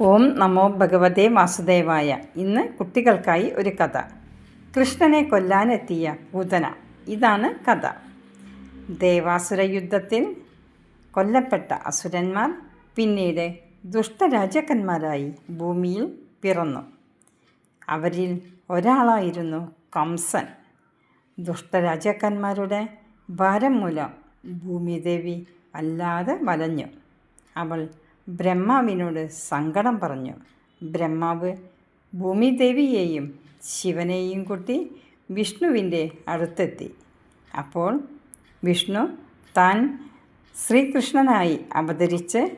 ഓം നമോ ഭഗവതേ വാസുദേവായ. ഇന്ന് കുട്ടികൾക്കായി ഒരു കഥ. കൃഷ്ണനെ കൊല്ലാനെത്തിയ പൂതന. ഇതാണ് കഥ. ദേവാസുര യുദ്ധത്തിൽ കൊല്ലപ്പെട്ട അസുരന്മാർ പിന്നീട് ദുഷ്ടരാജാക്കന്മാരായി ഭൂമിയിൽ പിറന്നു. അവരിൽ ഒരാളായിരുന്നു കംസൻ. ദുഷ്ടരാജാക്കന്മാരുടെ ഭാരം മൂലം ഭൂമിദേവി വല്ലാതെ വലഞ്ഞു. അവൾ ബ്രഹ്മാവിനോട് സങ്കടം പറഞ്ഞു. ബ്രഹ്മാവ് ഭൂമിദേവിയെയും ശിവനെയും കൂട്ടി വിഷ്ണുവിന്റെ അടുത്തെത്തി. അപ്പോൾ വിഷ്ണു താൻ ശ്രീകൃഷ്ണനായി അവതരിച്ച്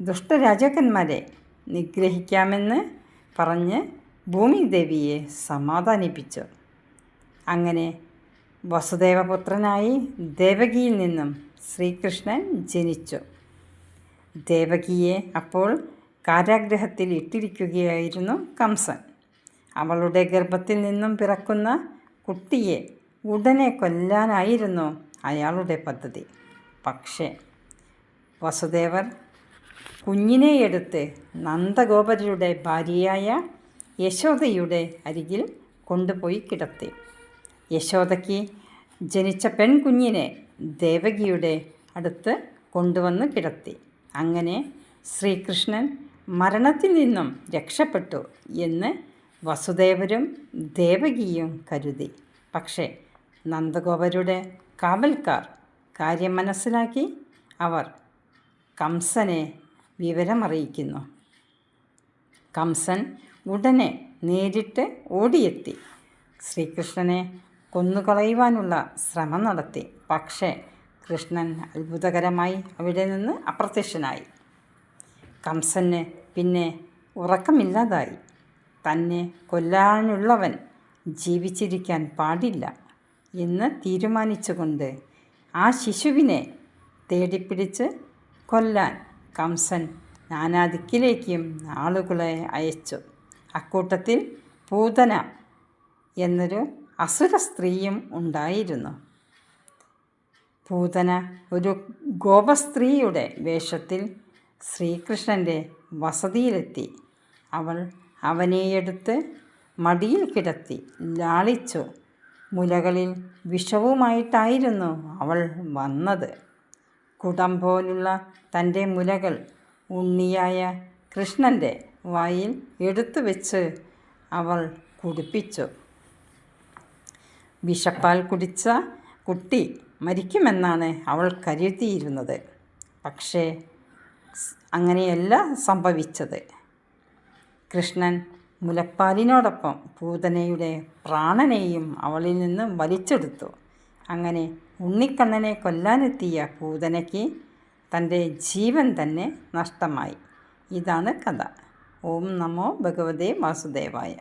ദുഷ്ടരാജാക്കന്മാരെ നിഗ്രഹിക്കാമെന്ന് പറഞ്ഞ് ഭൂമിദേവിയെ സമാധാനിപ്പിച്ചു. അങ്ങനെ വസുദേവപുത്രനായി ദേവകിയിൽ നിന്നും ശ്രീകൃഷ്ണൻ ജനിച്ചു. ദേവകിയെ അപ്പോൾ കാരാഗ്രഹത്തിൽ ഇട്ടിരിക്കുകയായിരുന്നു കംസൻ. അവളുടെ ഗർഭത്തിൽ നിന്നും പിറക്കുന്ന കുട്ടിയെ ഉടനെ കൊല്ലാനായിരുന്നു അയാളുടെ പദ്ധതി. പക്ഷേ വസുദേവർ കുഞ്ഞിനെ എടുത്ത് നന്ദഗോപരുടെ ഭാര്യയായ യശോദയുടെ അരികിൽ കൊണ്ടുപോയി കിടത്തി. യശോദയ്ക്ക് ജനിച്ച പെൺകുഞ്ഞിനെ ദേവകിയുടെ അടുത്ത് കൊണ്ടുവന്ന് കിടത്തി. അങ്ങനെ ശ്രീകൃഷ്ണൻ മരണത്തിൽ നിന്നും രക്ഷപ്പെട്ടു എന്ന് വസുദേവരും ദേവകിയും കരുതി. പക്ഷേ നന്ദഗോപരുടെ കാവൽക്കാർ കാര്യം മനസ്സിലാക്കി അവർ കംസനെ വിവരമറിയിക്കുന്നു. കംസൻ ഉടനെ നേരിട്ട് ഓടിയെത്തി. ശ്രീകൃഷ്ണനെ കൊന്നുകളയുവാനുള്ള ശ്രമം നടത്തി. പക്ഷേ കൃഷ്ണൻ അത്ഭുതകരമായി അവിടെ നിന്ന് അപ്രത്യക്ഷനായി. കംസന് പിന്നെ ഉറക്കമില്ലാതായി. തന്നെ കൊല്ലാനുള്ളവൻ ജീവിച്ചിരിക്കാൻ പാടില്ല എന്ന് തീരുമാനിച്ചുകൊണ്ട് ആ ശിശുവിനെ തേടിപ്പിടിച്ച് കൊല്ലാൻ കംസൻ നാനാദിക്കിലേക്കും ആളുകളെ അയച്ചു. അക്കൂട്ടത്തിൽ പൂതന എന്നൊരു അസുര സ്ത്രീയും ഉണ്ടായിരുന്നു. പൂതന ഒരു ഗോപസ്ത്രീയുടെ വേഷത്തിൽ ശ്രീകൃഷ്ണന്റെ വസതിയിലെത്തി. അവൾ അവനെയെടുത്ത് മടിയിൽ കിടത്തി ലാളിച്ചു. മുലകളിൽ വിഷവുമായിട്ടായിരുന്നു അവൾ വന്നത്. കുടം പോലുള്ള തന്റെ മുലകൾ ഉണ്ണിയായ കൃഷ്ണന്റെ വായിൽ എടുത്തു വെച്ച് അവൾ കുടിപ്പിച്ചു. വിഷപ്പാൽ കുടിച്ച കുട്ടി മരിക്കുമെന്നാണ് അവൾ കരുതിയിരുന്നത്. പക്ഷേ അങ്ങനെയല്ല സംഭവിച്ചത്. കൃഷ്ണൻ മുലപ്പാലിനോടൊപ്പം പൂതനയുടെ പ്രാണനെയും അവളിൽ നിന്ന് വലിച്ചെടുത്തു. അങ്ങനെ ഉണ്ണിക്കണ്ണനെ കൊല്ലാനെത്തിയ പൂതനയ്ക്ക് തന്റെ ജീവൻ തന്നെ നഷ്ടമായി. ഇതാണ് കഥ. ഓം നമോ ഭഗവതേ വാസുദേവായ.